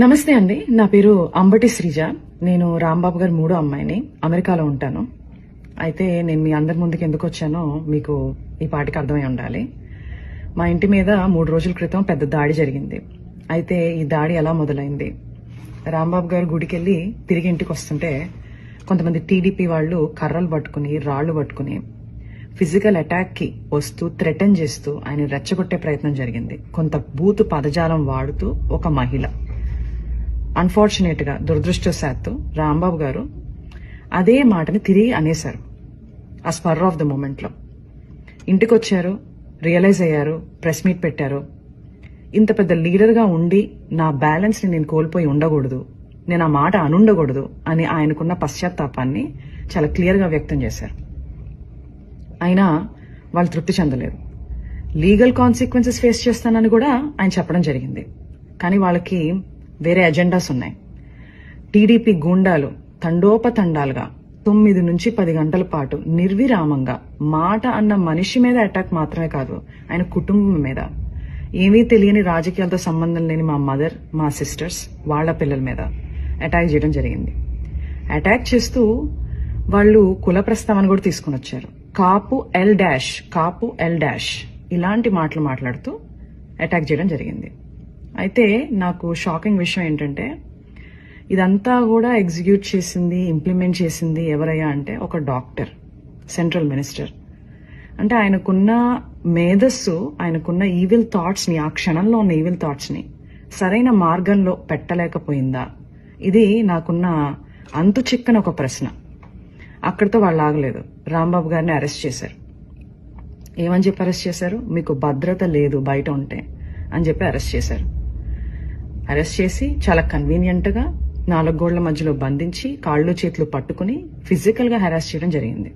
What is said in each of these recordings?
నమస్తే అండి. నా పేరు అంబటి శ్రీజ. నేను రాంబాబు గారి మూడో అమ్మాయిని. అమెరికాలో ఉంటాను. అయితే నేను మీ అందరి ముందుకు ఎందుకు వచ్చానో మీకు ఈ పాటికి అర్థమై ఉండాలి. మా ఇంటి మీద మూడు రోజుల క్రితం పెద్ద దాడి జరిగింది. అయితే ఈ దాడి ఎలా మొదలైంది? రాంబాబు గారు గుడికి వెళ్ళి తిరిగి ఇంటికి వస్తుంటే కొంతమంది టీడీపీ వాళ్ళు కర్రలు పట్టుకుని రాళ్ళు పట్టుకుని ఫిజికల్ అటాక్కి వస్తూ థ్రెటన్ చేస్తూ ఆయన రెచ్చగొట్టే ప్రయత్నం జరిగింది. కొంత బూతు పదజాలం వాడుతూ ఒక మహిళ. అన్ఫార్చునేట్గా దురదృష్టవశాత్తు రాంబాబు గారు అదే మాటని తిరిగి అనేశారు ఆ స్పర్ ఆఫ్ ద మూమెంట్లో. ఇంటికి వచ్చారు రియలైజ్ అయ్యారు ప్రెస్ మీట్ పెట్టారు. ఇంత పెద్ద లీడర్గా ఉండి నా బ్యాలెన్స్ని నేను కోల్పోయి ఉండకూడదు నేను ఆ మాట అనుండకూడదు అని ఆయనకున్న పశ్చాత్తాపాన్ని చాలా క్లియర్గా వ్యక్తం చేశారు. అయినా వాళ్ళు తృప్తి చెందలేదు. లీగల్ కాన్సిక్వెన్సెస్ ఫేస్ చేస్తానని కూడా ఆయన చెప్పడం జరిగింది. కానీ వాళ్ళకి వేరే అజెండాస్ ఉన్నాయి. టీడీపీ గూండాలు తండోపతండాలుగా తొమ్మిది నుంచి పది గంటల పాటు నిర్విరామంగా మాట అన్న మనిషి మీద అటాక్ మాత్రమే కాదు ఆయన కుటుంబం మీద. ఏమీ తెలియని రాజకీయాలతో సంబంధం లేని మా మదర్ మా సిస్టర్స్ వాళ్ళ పిల్లల మీద అటాక్ చేయడం జరిగింది. అటాక్ చేస్తూ వాళ్ళు కుల ప్రస్తావన కూడా తీసుకుని వచ్చారు. Kapu L dash Kapu L dash ఇలాంటి మాటలు మాట్లాడుతూ అటాక్ చేయడం జరిగింది. అయితే నాకు షాకింగ్ విషయం ఏంటంటే ఇదంతా కూడా ఎగ్జిక్యూట్ చేసింది ఇంప్లిమెంట్ చేసింది ఎవరయ్యా అంటే ఒక డాక్టర్ సెంట్రల్ మినిస్టర్. అంటే ఆయనకున్న మేధస్సు ఆయనకున్న ఈవిల్ థాట్స్ని ఆ క్షణంలో ఉన్న ఈవిల్ థాట్స్ని సరైన మార్గంలో పెట్టలేకపోయిందా? ఇది నాకున్న అంతు చిక్కన ఒక ప్రశ్న. అక్కడితో వాళ్ళు ఆగలేదు. రాంబాబు గారిని అరెస్ట్ చేశారు. ఏమని చెప్పి అరెస్ట్ చేశారు? మీకు భద్రత లేదు బయట ఉంటే అని చెప్పి అరెస్ట్ చేశారు. అరెస్ట్ చేసి చాలా కన్వీనియంట్గా నాలుగు గోళ్ళ మధ్యలో బంధించి కాళ్ళు చేతులు పట్టుకుని ఫిజికల్గా హెరాస్ చేయడం జరిగింది.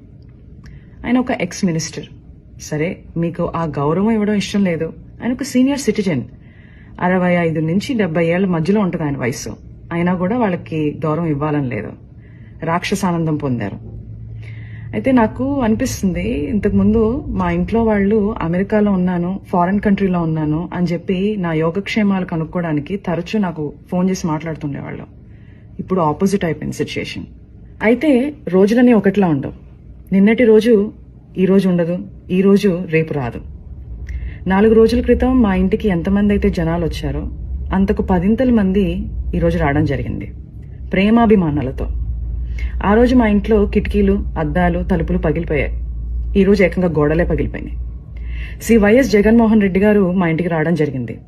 ఆయన ఒక ఎక్స్ మినిస్టర్ సరే మీకు ఆ గౌరవం ఇవ్వడం ఇష్టం లేదు. ఆయన ఒక సీనియర్ సిటిజన్ అరవై ఐదు నుంచి డెబ్బై ఏళ్ళ మధ్యలో ఉంటుంది ఆయన వయసు. అయినా కూడా వాళ్ళకి గౌరవం ఇవ్వాలని లేదు. రాక్షసానందం పొందారు. అయితే నాకు అనిపిస్తుంది ఇంతకు ముందు మా ఇంట్లో వాళ్ళు అమెరికాలో ఉన్నాను ఫారెన్ కంట్రీలో ఉన్నాను అని చెప్పి నా యోగక్షేమాలు కనుక్కోవడానికి తరచూ నాకు ఫోన్ చేసి మాట్లాడుతుండేవాళ్ళు. ఇప్పుడు ఆపోజిట్ అయిపోయింది సిచ్యుయేషన్. అయితే రోజులన్నీ ఒకట్లా ఉండవు. నిన్నటి రోజు ఈ రోజు ఉండదు ఈ రోజు రేపు రాదు. నాలుగు రోజుల క్రితం మా ఇంటికి ఎంతమంది అయితే జనాలు వచ్చారో అంతకు పదింతల మంది ఈరోజు రావడం జరిగింది. ప్రేమాభిమానాలతో. ఆ రోజు మా ఇంట్లో కిటికీలు అద్దాలు తలుపులు పగిలిపోయాయి. ఈ రోజు ఏకంగా గోడలే పగిలిపోయినాయి. శ్రీ వైఎస్ జగన్మోహన్ రెడ్డి గారు మా ఇంటికి రావడం జరిగింది.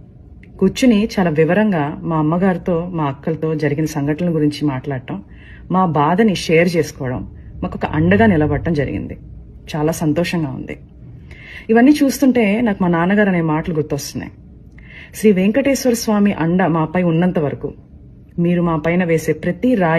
కూర్చుని చాలా వివరంగా మా అమ్మగారితో మా అక్కలతో జరిగిన సంఘటనల గురించి మాట్లాడటం మా బాధని షేర్ చేసుకోవడం మాకు ఒక అండగా నిలబడటం జరిగింది. చాలా సంతోషంగా ఉంది. ఇవన్నీ చూస్తుంటే నాకు మా నాన్నగారు అనే మాటలు గుర్తొస్తున్నాయి. శ్రీ వెంకటేశ్వర స్వామి అండ మాపై ఉన్నంత వరకు మీరు మా పైన వేసే ప్రతి రాయి